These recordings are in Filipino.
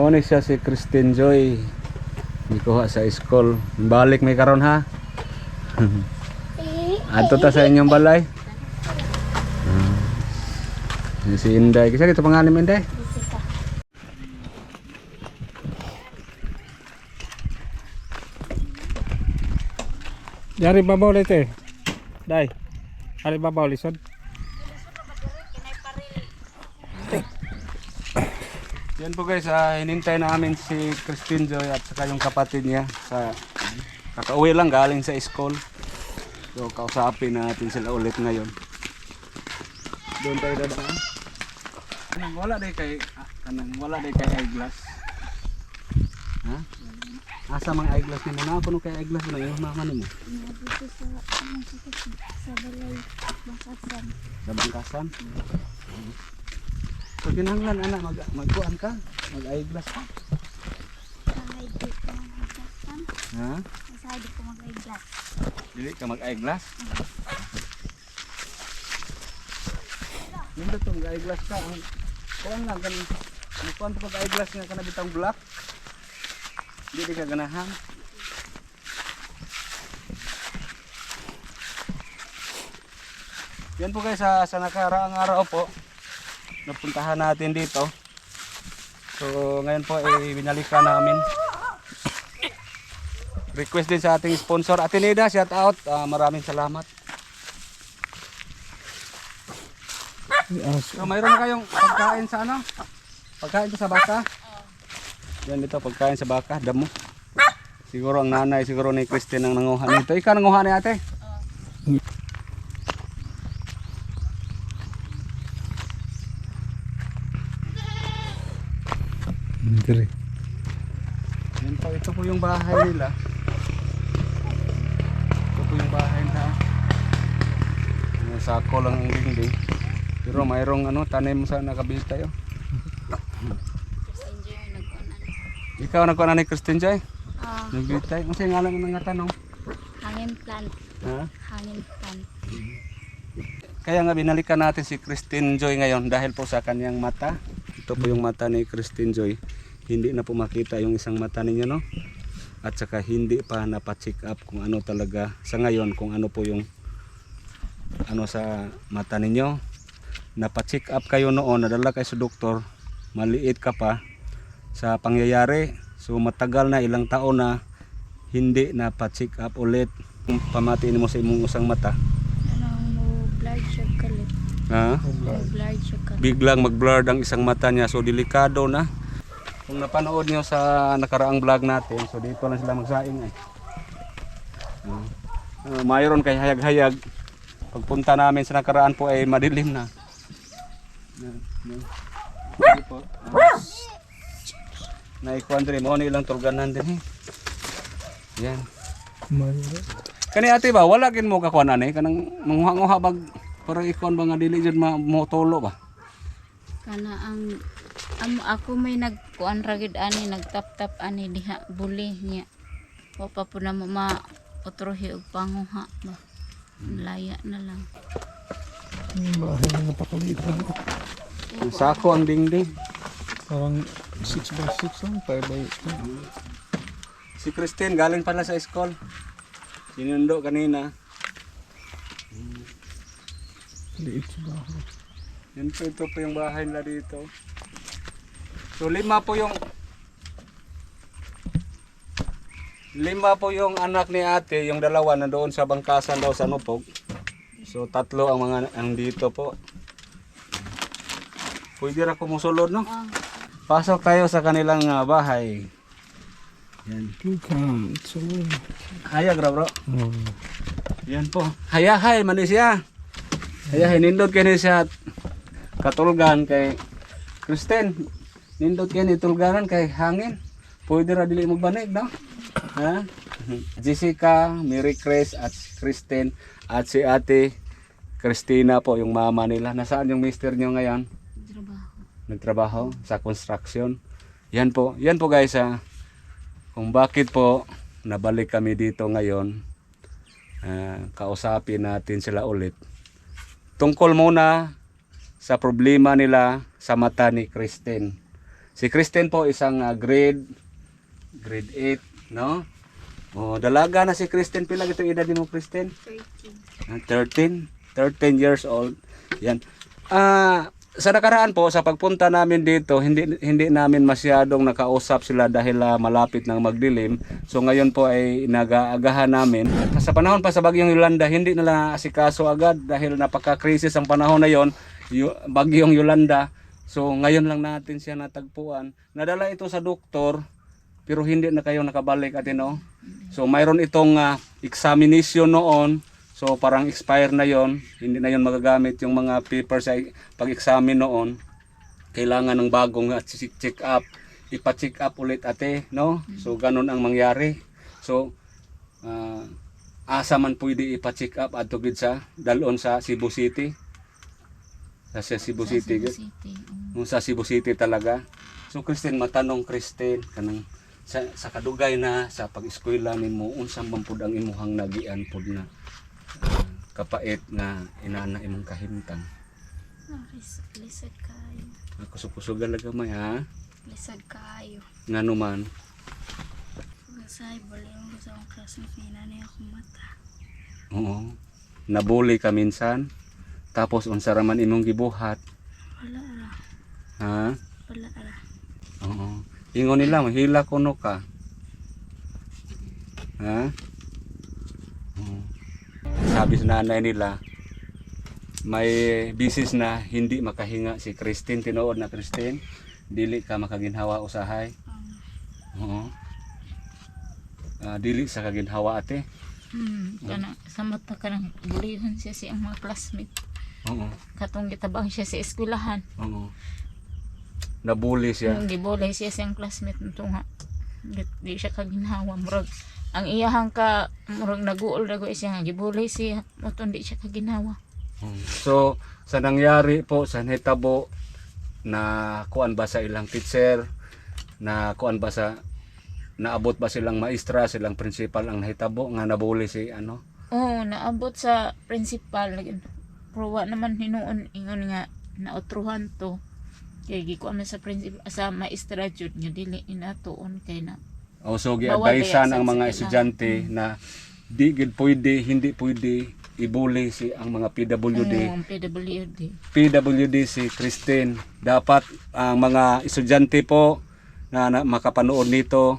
Mo ni siya si Christine Joy. Gikuha sa school. Balik may karon ha. Adto ta sa inyong balay. Ah. Si Inday. Kasi ito pangalan mo Inday? Dari babaw ulit eh. Dai. Hari babaw lisod. Yan po guys, ah, hinintay namin si Christine Joy at saka yung kapatid niya sa kakauwi lang galing sa school. So kausapin natin sila ulit ngayon. Doon tayo dadaan. Kanang wala day kay ah, kanang wala day kay eyeglass. Ha? Asa mang eyeglass ni na kuno kay eyeglass na yung mama nimo sa, balay, bakasan. sa bangkasan. So kinahanglan ana mag magkuan ka, mag eyeglass ka. Ha? Di ko mag-glass. Dili ka mag eyeglass. Yung datong eyeglass ka, kuan lang kan ang kuan pag eyeglass nga kana bitang black. Di di ka ganahan. Yan po guys sa, sa nakaraang araw po napuntahan natin dito. So ngayon po ay binalikan namin. Request din sa ating sponsor. Ateneda shout out. Ah, maraming salamat. So mayroon na kayong pagkain sa ano? Pagkain sa baka? Yan ito pagkain sa baka damo. Siguro ang nanay siguro ni Christine ang nanguha nito. Ikaw nanguha ni ate Dire. yan po ito po yung bahay nila ito po yung bahay na sako lang ang dingding pero mayroong ano tanim sa nakabita yun ikaw nagkuha na ni Christine Joy Ah, Nagbitay. Ang sa'yo nga lang ng tanong. hangin plant. Ha? Hangin plant. Kaya nga binalikan natin si Christine Joy ngayon dahil po sa kanyang mata. Ito po yung mata ni Christine Joy. Hindi na po makita yung isang mata ninyo, no? At saka hindi pa napacheck up kung ano talaga sa ngayon, kung ano po yung ano sa mata ninyo. Napacheck up kayo noon, nadala kayo sa doktor, maliit ka pa sa pangyayari. So matagal na, ilang taon na hindi napacheck up ulit. Pamatiin mo sa imong usang mata, Ano mo siya kalit. Ha? Biglang mag-blur ang isang mata niya. So delikado na. Kung napanood niyo sa nakaraang vlog natin, so dito lang sila magsaing ay. Uh, mayroon kay hayag-hayag. Pagpunta namin sa nakaraan po ay madilim na. Na, na. Naikuan din mo ilang tulganan din eh. Yan. Kani ate ba wala gin mo kakuan ani kanang manguha-nguha bag para ikuan ba nga dili jud ma mo tolo ba. Kana ang amo ako may nagkuan ragid ani nagtap-tap ani diha buli niya. Wa pa po na ma utrohi og panguha ba. Laya na lang. Bahay na napakaliit lang. Ang sako ang dingding. Parang 6 by 6 lang. 5 by Si Christine galing pala sa school. Sinundo kanina. Liit sa bahay. Yan po ito po yung bahay nila dito. So lima po yung lima po yung anak ni ate, yung dalawa na doon sa bangkasan daw sa Nupog. So tatlo ang mga ang dito po. Pwede ra ko musulod no? Ah, Pasok tayo sa kanilang ah, bahay. Yan. Welcome. So, Hayag ra bro. Yan po. Hayahay man ni siya. Hayahay nindot kini siya katulgan kay Kristen. Nindot kini tulganan kay hangin. Pwede ra dili magbanig no? Ha? Jessica, Mary Chris at Kristen at si Ate Christina po yung mama nila. Nasaan yung mister nyo ngayon? trabaho. Nagtrabaho sa construction. Yan po. Yan po guys ha. Kung bakit po nabalik kami dito ngayon ah, kausapin natin sila ulit. Tungkol muna sa problema nila sa mata ni Kristen. Si Kristen po isang ah, grade grade 8, no? Oh, dalaga na si Kristen pila gitong edad mo Kristen? 13. Ah, 13, 13 years old. Yan. Ah, sa nakaraan po sa pagpunta namin dito, hindi hindi namin masyadong nakausap sila dahil ah, malapit nang magdilim. So ngayon po ay nagaagahan namin. Sa panahon pa sa bagyong Yolanda, hindi nila asikaso agad dahil napaka-crisis ang panahon na yon, bagyong Yolanda. So ngayon lang natin siya natagpuan. Nadala ito sa doktor pero hindi na kayo nakabalik at no. So mayroon itong ah, examination noon. So parang expire na yon, hindi na yon magagamit yung mga papers sa pag-examine noon. Kailangan ng bagong check check up, ipa-check up ulit ate, no? So ganun ang mangyari. So ah, asa man pwede ipa-check up at tugid sa dalon sa Cebu City. Sa sa Cebu Sa City. Cebu City. Nung sa Cebu City talaga. So Christine matanong Christine kanang sa, sa kadugay na sa pag-eskwela nimo unsang man pud ang imuhang nagian pud na kapait nga inana imong kahimtang. Ah, lis- Lisod kayo. Ako sukusugan lang gamay ha. Lisod kayo. Ngano man. Masay, bali mo sa akong classmate niya na akong mata. Oo. Nabuli ka minsan. Tapos unsa ra man imong gibuhat. Wala ra. Ha? Wala ra. Oo. Ingon nila mahila kuno ka. Ha? Sabi sa nanay nila, may bisis na hindi makahinga si Christine, tinuod na Christine. Dili ka makaginhawa usahay. Oo. Ah, dili sa kaginhawa ate. hmm, kana, sa mata ka nang bulihan siya sa mga classmate. Oo. Katong gitabang siya sa eskwelahan. Oo. Nabuli siya. Gibulay siya sa classmate nito nga. Di, di siya kaginhawa. Murag, ang iyahang ka, murag naguol dago siya nga. Gibulay siya. Mutong di siya kaginhawa. Mm. So, sa nangyari po sa netabo na kuan ba sa ilang teacher, na kuan ba sa naabot ba silang maestra, silang principal ang nahitabo nga nabuli si ano? Oo, naabot sa principal. Pero wa naman hinuon ingon nga nautruhan to. Kaya gikuan sa principal sa maestra jud nga dili inatuon kay na. O so kaya ang mga estudyante na di gid pwede, hindi pwede ibuli si ang mga PWD. Ang PWD. PWD si Christine. Dapat ang mga estudyante po na, na makapanood nito,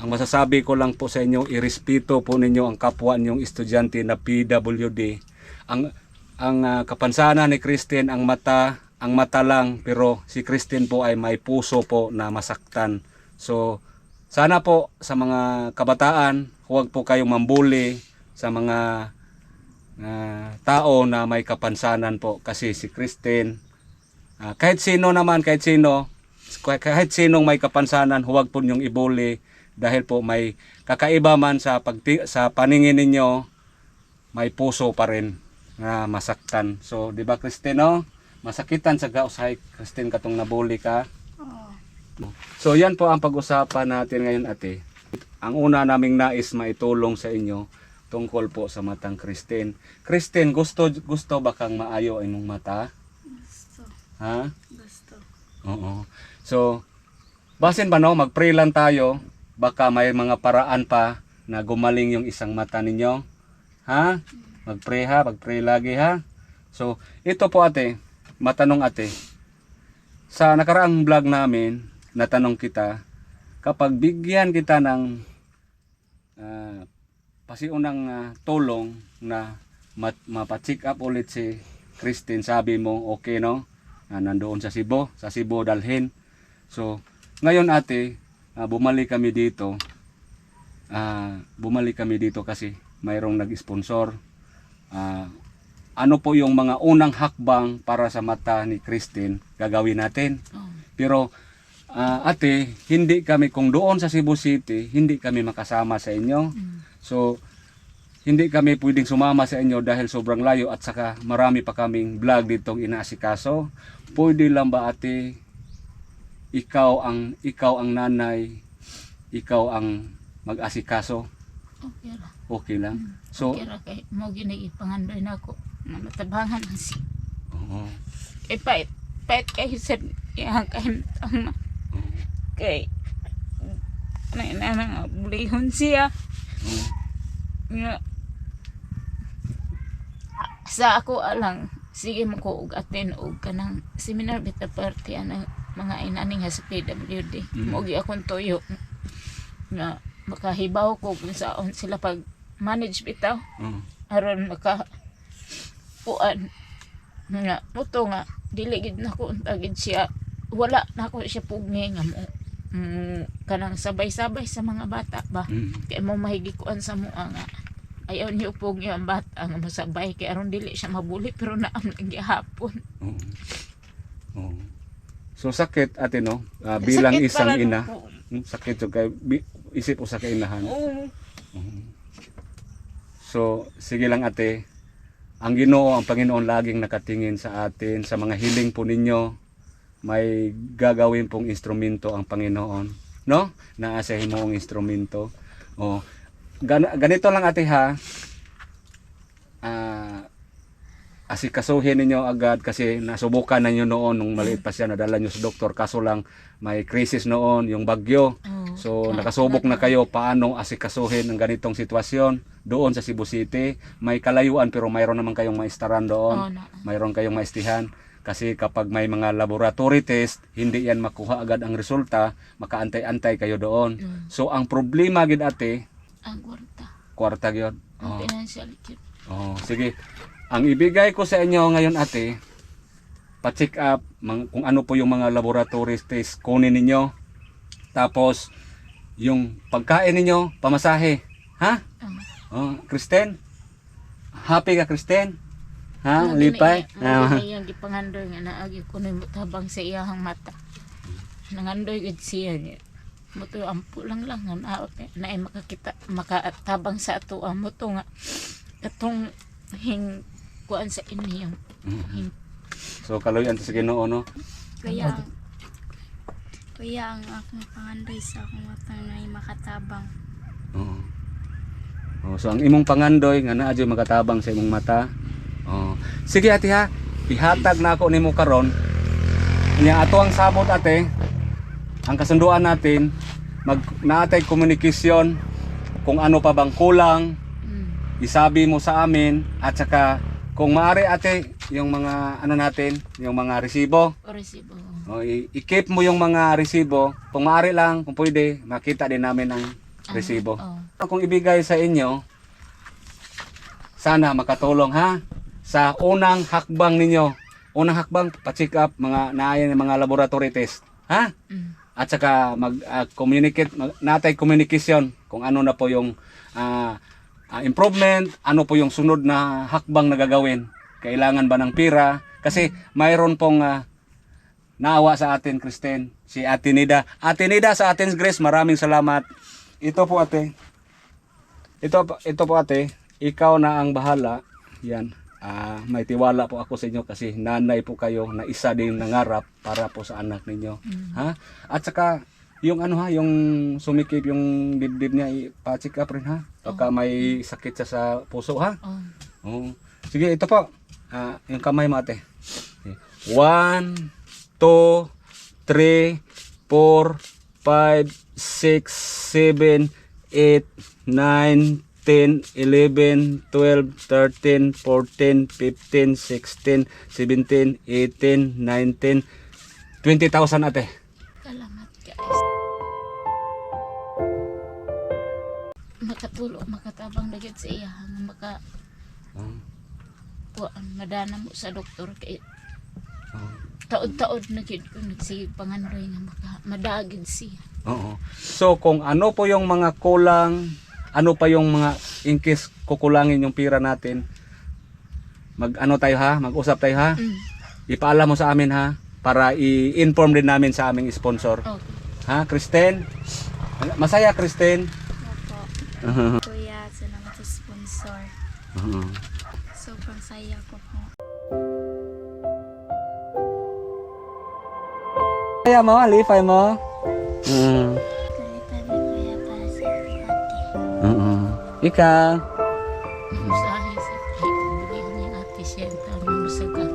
ang masasabi ko lang po sa inyo, irespeto po ninyo ang kapwa ninyong estudyante na PWD. Ang ang ah, kapansanan ni Christine ang mata, ang mata lang pero si Christine po ay may puso po na masaktan. So sana po sa mga kabataan, huwag po kayong mambuli sa mga ah, tao na may kapansanan po. Kasi si Christine ah, kahit sino naman kahit sino kah- kahit sinong may kapansanan huwag po niyong ibuli dahil po may kakaiba man sa pagti sa paningin ninyo may puso pa rin na masaktan. So di ba Christine no? Masakitan sa gausay Christine katong nabuli ka? Oo. So yan po ang pag-usapan natin ngayon ate. Ang una naming nais maitulong sa inyo tungkol po sa matang Christine. Christine, gusto gusto ba kang maayo ang imong mata? Gusto. Ha? Gusto. Oo. So, basin ba no, mag-pray lang tayo. Baka may mga paraan pa na gumaling yung isang mata ninyo. Ha? Mag-pray ha, mag-pray lagi ha. So, ito po ate, matanong ate. Sa nakaraang vlog namin, natanong kita, kapag bigyan kita ng ah, pasiunang ah, tulong na mat, mapacheck up ulit si Christine, sabi mo, okay no? na nandoon sa Cebu, sa Cebu dalhin. So, ngayon ate, ah, bumalik kami dito. Ah, bumalik kami dito kasi mayroong nag-sponsor. Ah, ano po yung mga unang hakbang para sa mata ni Christine gagawin natin. Oo. Pero ah, ate, hindi kami kung doon sa Cebu City, hindi kami makasama sa inyo. Mm. So, hindi kami pwedeng sumama sa inyo dahil sobrang layo at saka marami pa kaming vlog ditong inaasikaso. Pwede lang ba ate, ikaw ang ikaw ang nanay, ikaw ang mag-asikaso? Okay ra. Okay lang. So, okay ra kay mo ginagipangandoy na ako. Na matabangan ang si. oo. Kay pait. Pait kay sad iyang kahimtang. Kay na na na bulihon siya. Nga sa ako alang sige mo ko og attend og kanang seminar bita party ana mga inaning sa PWD Mm. mo akong tuyo. Nga makahibaw ko kung saan sila pag manage bitaw Oo. aron maka puan. Nga muto nga dili gid na ko untagid siya. Wala na ako siya pugngi nga mo mm, kanang sabay-sabay sa mga bata ba Mm. kay mo mahigikuan sa mua nga ayaw niyo pugngi ang bata nga masabay kay aron dili siya mabuli pero naam gihapon Oo. Oo. So sakit ate no Ah, bilang Sakit isang ina. nung- Hmm, sakit so kay isip usa ka inahan. Oo. So sige lang ate. Ang Ginoo, ang Panginoon laging nakatingin sa atin sa mga hiling po ninyo. May gagawin pong instrumento ang Panginoon, no? Naasahin mo ang instrumento. Oh. Gan- ganito lang ate ha. Ah asikasuhin ninyo agad kasi nasubukan na nyo noon nung maliit pa siya nadala nyo sa doktor kaso lang may crisis noon yung bagyo Oo. So Na- nakasubok na kayo paano asikasuhin ang ganitong sitwasyon doon sa Cebu City. May kalayuan pero mayroon naman kayong maistaran Oo doon. Mayroon kayong maistihan. Kasi kapag may mga laboratory test, hindi yan makuha agad ang resulta, makaantay-antay kayo doon. Mm. So ang problema gid ate, Ang kwarta. kwarta gyud. Oh. financial kit. Oh, sige. Ang ibigay ko sa inyo ngayon ate, pa-check up kung ano po yung mga laboratory test kunin ninyo. Tapos yung pagkain ninyo, pamasahe. Ha? Oo. Oh, Kristen? Happy ka Kristen? Ha? Mga Lipay? gini- mga gini yung gipangandoy nga naagi ko na tabang sa iyahang mata. Nangandoy gud siya niya. Muto ampo lang lang nga na, na ay makakita makatabang sa ato ang muto nga katong hing kuan sa ini yung hing So kaloyan to sa Ginoo no. Kaya ang Kaya ang akong pangandoy sa akong mata na ay makatabang. Oo. Oh, so ang imong pangandoy nga naa jud makatabang sa imong mata. Oh. Sige ate ha, ihatag na ako nimo karon. Nya ato ang sabot ate. Ang kasunduan natin mag naatay komunikasyon kung ano pa bang kulang, mm, isabi mo sa amin at saka kung maaari ate yung mga ano natin, yung mga resibo, o resibo. o, i-keep mo yung mga resibo. Kung maaari lang, kung pwede, makita din namin ang resibo. Oh. Kung ibigay sa inyo, sana makatulong ha sa unang hakbang ninyo. Unang hakbang, pa-check up mga naayon ng mga laboratory test. Ha? Mm. At saka mag-communicate, mag, natay communication kung ano na po yung ah, ah, improvement, ano po yung sunod na hakbang na gagawin. Kailangan ba ng pira? Kasi mayroon pong ah, naawa sa atin, Kristen, si Ate Nida. Ate Nida sa Athens Grace, maraming salamat. Ito po ate. Ito, ito po ate, ikaw na ang bahala. Yan. Ah, may tiwala po ako sa inyo kasi nanay po kayo na isa din nangarap para po sa anak ninyo. Ha? At saka yung ano ha, yung sumikip yung dibdib niya, ipa-check up rin ha. Baka may sakit siya sa puso ha. Oh. Oo. Sige, ito po. Ah, yung kamay mo ate. One, two, three, four, five, six, seven, eight, nine, 10, 11, 12, 13, 14, 15, 16, 17, 18, 19, 20,000 ate. Salamat guys. Makatulo, makatabang na sa iya maka Oh, kuan madana mo sa doktor kay oh. taod-taod na gyud ko nagsige pangandoy nga maka madagid siya. Oo. So kung ano po yung mga kulang, ano pa yung mga in case kukulangin yung pira natin, mag ano tayo ha, mag-usap tayo ha. Mm. Ipaalam mo sa amin ha para i-inform din namin sa aming sponsor. Okay. Ha, Kristen? Masaya Kristen? Opo. Kuya, salamat sa sponsor. Oo. Sobrang saya ko po. Kaya mo, alipay mo. Mm. Masagat.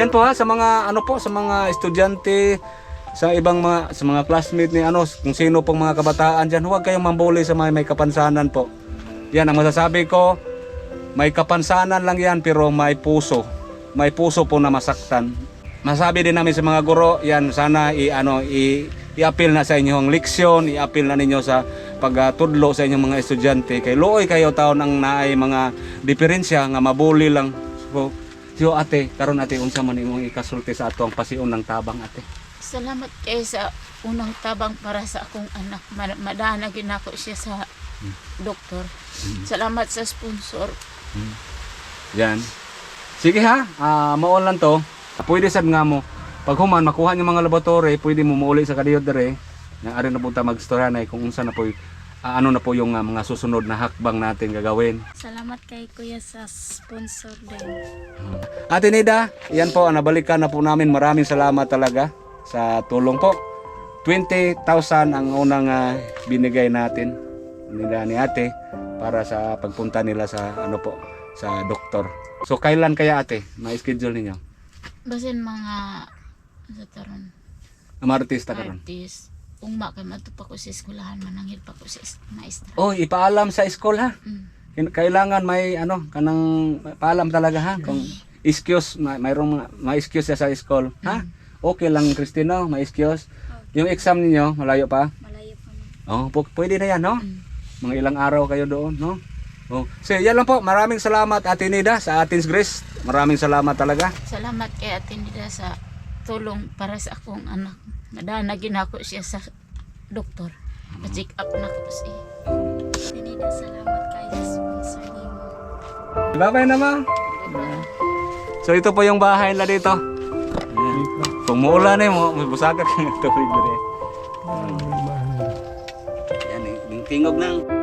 Yan po ha sa mga ano po sa mga estudyante sa ibang mga sa mga classmate ni ano kung sino pong mga kabataan diyan huwag kayong mambuli sa mga may kapansanan po. Yan ang masasabi ko may kapansanan lang yan pero may puso. May puso po na masaktan. Masabi din namin sa mga guro yan sana i ano i i-appeal na sa inyong leksyon i-appeal na ninyo sa pagtudlo sa inyong mga estudyante kay looy kayo taon ang naay mga diferensya nga mabuli lang so, so ate karon ate unsa man imong ikasulti sa ato ang pasiun ng tabang ate Salamat kay sa unang tabang para sa akong anak. Ma- Madana ginako siya sa doktor. Salamat sa sponsor. Yan. Sige ha, ah maon lang to. Pwede sad nga mo. Pag human makuha niyo mga laboratory, pwede mo muuli sa kadiyo dire. Nga ari na punta magstorya na kung unsa na po ah, ano na po yung ah, mga susunod na hakbang natin gagawin. Salamat kay kuya sa sponsor din. Ate Nida, yan po, ah, nabalikan na po namin. Maraming salamat talaga sa tulong po. 20,000 ang unang ah, binigay natin nila ni ate para sa pagpunta nila sa ano po sa doktor. So kailan kaya ate ma-schedule ninyo? Basin mga sa taron Martes ta karon. artist. Ungma kay matupa ko sa eskwelahan manangil pa ko sa es- maestra. Oh, ipaalam sa school ha. Mm. Kin- Kailangan may ano kanang paalam talaga ha kung excuse may mayroong mga- may excuse siya sa school ha. Okay lang Christino, may excuse. Yung exam ninyo malayo pa. Malayo pa man. Oh, pu- pwede na yan, no? Mm. Mga ilang araw kayo doon, no? Oh. So, yan lang po. Maraming salamat, Ate Nida, sa Atin's Grace. Maraming salamat talaga. Salamat kay Ate Nida sa tulong para sa akong anak. Madana ginako siya sa doktor. Pa-check up na ko siya. Tinida, salamat kay sa sponsor nimo. Bye-bye naman. So, ito po yung bahay nila dito. Kung muulan eh, mo, mabusaga ka ng tubig dire. Yan eh, yung tingog ng...